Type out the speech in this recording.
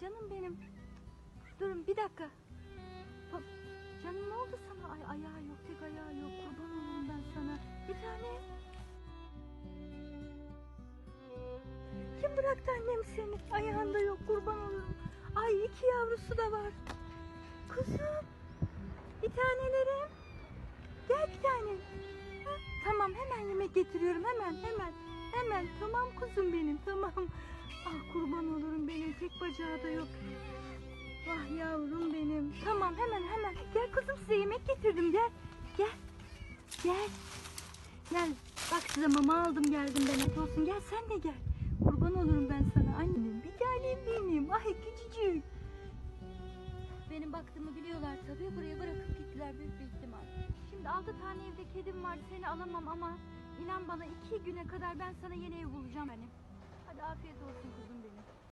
Canım benim. Durun bir dakika. Canım ne oldu sana? Ay ayağı yok, tek ayağı yok. Kurban olurum ben sana. Bir tane. Kim bıraktı annem seni? Ayağında yok kurban olurum. Ay iki yavrusu da var. Kuzum. Bir tanelerim. Gel bir tane. Ha, Tamam hemen yemek getiriyorum hemen hemen. Hemen tamam kuzum benim tamam. Ah kurban olurum bacağı da yok. Vah yavrum benim. Tamam hemen hemen. Gel kızım size yemek getirdim gel. Gel. Gel. Gel. Bak size mama aldım geldim ben olsun. Gel sen de gel. Kurban olurum ben sana annem. Bir tanem benim. Ay küçücük. Benim baktığımı biliyorlar tabii. Buraya bırakıp gittiler büyük bir ihtimal. Şimdi altı tane evde kedim var. Seni alamam ama inan bana iki güne kadar ben sana yeni ev bulacağım annem. Hadi afiyet.